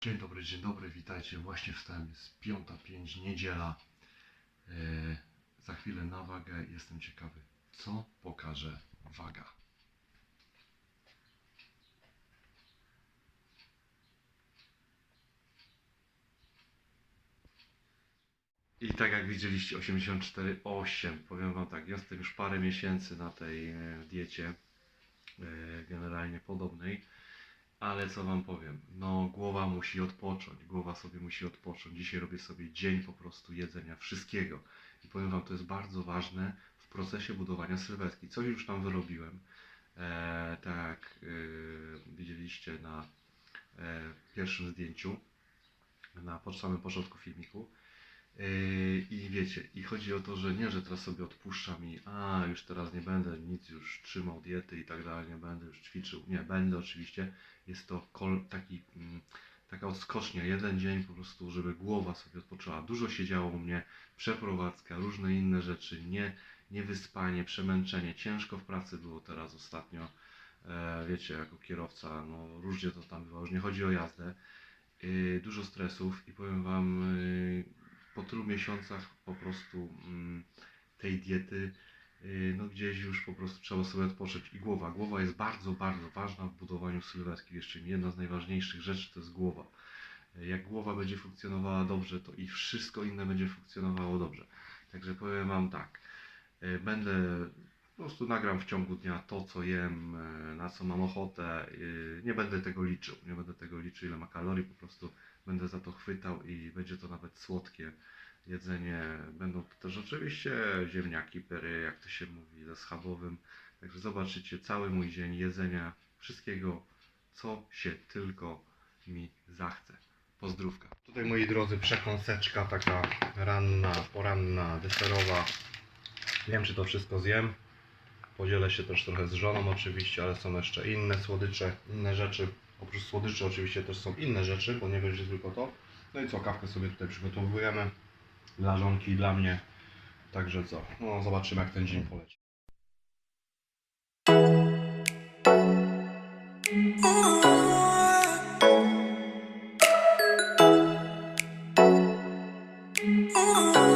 Dzień dobry, dzień dobry, witajcie. Właśnie wstałem, jest 5.05, niedziela. E, za chwilę na wagę. Jestem ciekawy, co pokaże waga. I tak jak widzieliście, 84,8. Powiem Wam tak, jestem już parę miesięcy na tej e, diecie, e, generalnie podobnej. Ale co wam powiem, no głowa musi odpocząć, głowa sobie musi odpocząć. Dzisiaj robię sobie dzień po prostu jedzenia wszystkiego. I powiem wam, to jest bardzo ważne w procesie budowania sylwetki. Coś już tam wyrobiłem, e, tak e, widzieliście na e, pierwszym zdjęciu, na po- samym początku filmiku. I wiecie, i chodzi o to, że nie, że teraz sobie odpuszczam i a już teraz nie będę nic już trzymał diety i tak dalej, nie będę już ćwiczył. Nie, będę oczywiście. Jest to kol, taki, mm, taka odskocznia, jeden dzień po prostu, żeby głowa sobie odpoczęła. Dużo się działo u mnie, przeprowadzka, różne inne rzeczy, nie, niewyspanie, przemęczenie. Ciężko w pracy było teraz ostatnio. E, wiecie, jako kierowca, no różnie to tam bywa, już nie chodzi o jazdę. Yy, dużo stresów i powiem Wam, yy, po tylu miesiącach po prostu mm, tej diety, yy, no gdzieś już po prostu trzeba sobie odpocząć. I głowa. Głowa jest bardzo, bardzo ważna w budowaniu sylwetki. Jeszcze jedna z najważniejszych rzeczy to jest głowa. Yy, Jak głowa będzie funkcjonowała dobrze, to i wszystko inne będzie funkcjonowało dobrze. Także powiem Wam tak, yy, będę po prostu nagram w ciągu dnia to, co jem, yy, na co mam ochotę. Yy, Nie będę tego liczył. Nie będę tego liczył, ile ma kalorii. Po prostu będę za to chwytał i będzie to nawet słodkie jedzenie. Będą to też oczywiście ziemniaki, pery, jak to się mówi, ze schabowym. Także zobaczycie cały mój dzień jedzenia, wszystkiego, co się tylko mi zachce. Pozdrówka. Tutaj moi drodzy, przekąseczka taka ranna, poranna, deserowa. Nie wiem, czy to wszystko zjem. Podzielę się też trochę z żoną oczywiście, ale są jeszcze inne słodycze, inne rzeczy. Oprócz słodyczy oczywiście też są inne rzeczy, bo nie będzie tylko to. No i co, kawkę sobie tutaj przygotowujemy dla żonki i dla mnie. Także co, no zobaczymy jak ten dzień poleci. Słuchajcie,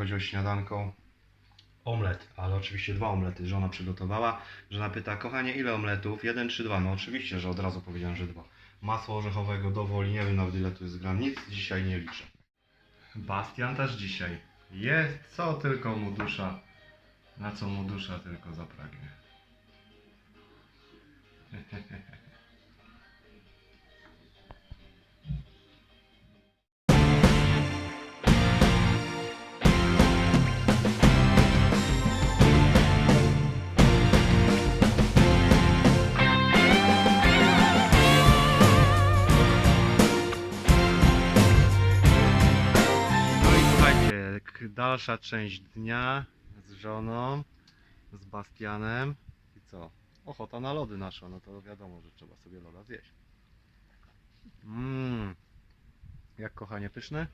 chodzi o śniadanko. Omlet, ale oczywiście dwa omlety żona przygotowała. Żona pyta, kochanie, ile omletów? Jeden czy dwa? No oczywiście, że od razu powiedziałem, że dwa. Masło orzechowego do woli, nie wiem nawet ile tu jest gram, nic dzisiaj nie liczę. Bastian też dzisiaj. Jest, co tylko mu dusza, na co mu dusza tylko zapragnie. dalsza część dnia z żoną, z Bastianem i co? Ochota na lody nasza, no to wiadomo, że trzeba sobie loda zjeść. Mmm, jak kochanie pyszne?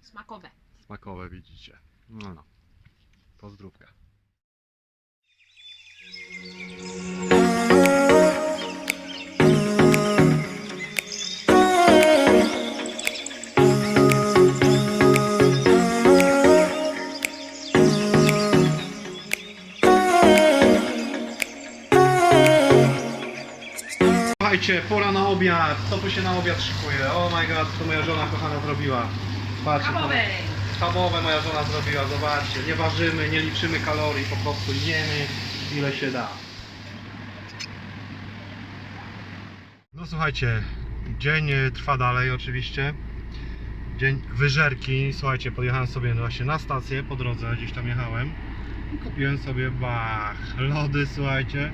Smakowe. Smakowe widzicie. No no, pozdrówka. Słuchajcie, pora na obiad. Co tu się na obiad szykuje? Oh my god, co moja żona kochana zrobiła. Patrzcie. Schabowe moja żona zrobiła, zobaczcie. Nie ważymy, nie liczymy kalorii, po prostu jemy ile się da. No słuchajcie, dzień e, trwa dalej oczywiście. Dzień wyżerki. Słuchajcie, podjechałem sobie właśnie na stację, po drodze gdzieś tam jechałem. I kupiłem sobie bach, lody, słuchajcie.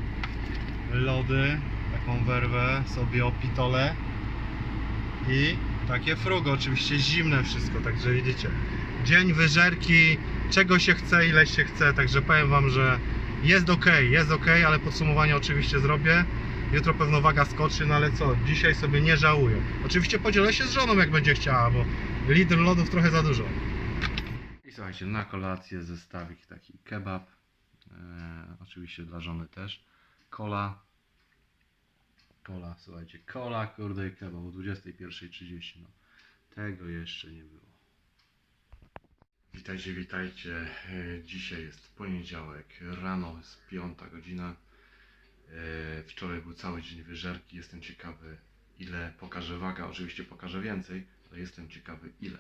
Lody, taką werwę sobie opitole. I takie frugo, oczywiście zimne wszystko, także widzicie. Dzień wyżerki, czego się chce, ile się chce, także powiem Wam, że jest ok, jest ok, ale podsumowanie oczywiście zrobię. Jutro pewno waga skoczy, no ale co, dzisiaj sobie nie żałuję. Oczywiście podzielę się z żoną, jak będzie chciała, bo litr lodów trochę za dużo. I słuchajcie, na kolację zestawik taki kebab. E, oczywiście dla żony też. Kola. Kola, słuchajcie, kola, kurde i kebab o 21.30. No, tego jeszcze nie było. Witajcie, witajcie. E, Dzisiaj jest poniedziałek, rano jest piąta godzina. E, Wczoraj był cały dzień wyżerki. Jestem ciekawy, ile pokaże waga. Oczywiście pokażę więcej, ale jestem ciekawy, ile.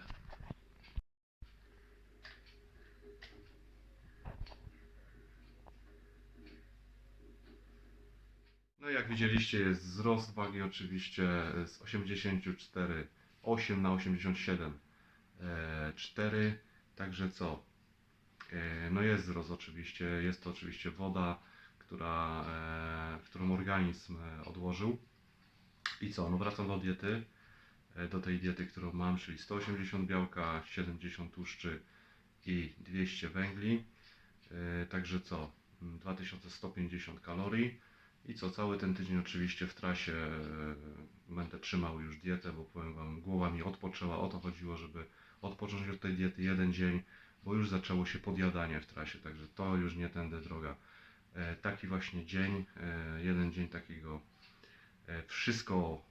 No jak widzieliście jest wzrost wagi oczywiście z 84,8 na 87 e, 4, także co? E, No jest wzrost oczywiście, jest to oczywiście woda, która, e, którą organizm odłożył. I co? No wracam do diety, do tej diety, którą mam, czyli 180 białka, 70 tłuszczy i 200 węgli. Także co? Mm, 2150 kalorii. I co, cały ten tydzień oczywiście w trasie e, będę trzymał już dietę, bo powiem Wam, głowa mi odpoczęła. O to chodziło, żeby odpocząć od tej diety jeden dzień, bo już zaczęło się podjadanie w trasie, także to już nie tędy droga. E, Taki właśnie dzień, e, jeden dzień takiego wszystko,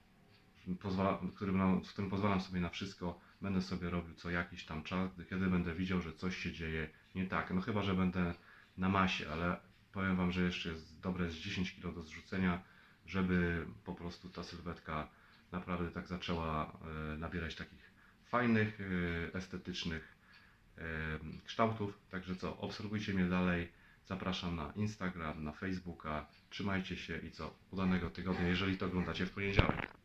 którym, w którym pozwalam sobie na wszystko, będę sobie robił co jakiś tam czas, kiedy będę widział, że coś się dzieje nie tak. No chyba, że będę na masie, ale powiem Wam, że jeszcze jest dobre z 10 kg do zrzucenia, żeby po prostu ta sylwetka naprawdę tak zaczęła e, nabierać takich fajnych, e, estetycznych e, kształtów. Także co, obserwujcie mnie dalej. Zapraszam na Instagram, na Facebooka. Trzymajcie się i co, udanego tygodnia, jeżeli to oglądacie w poniedziałek.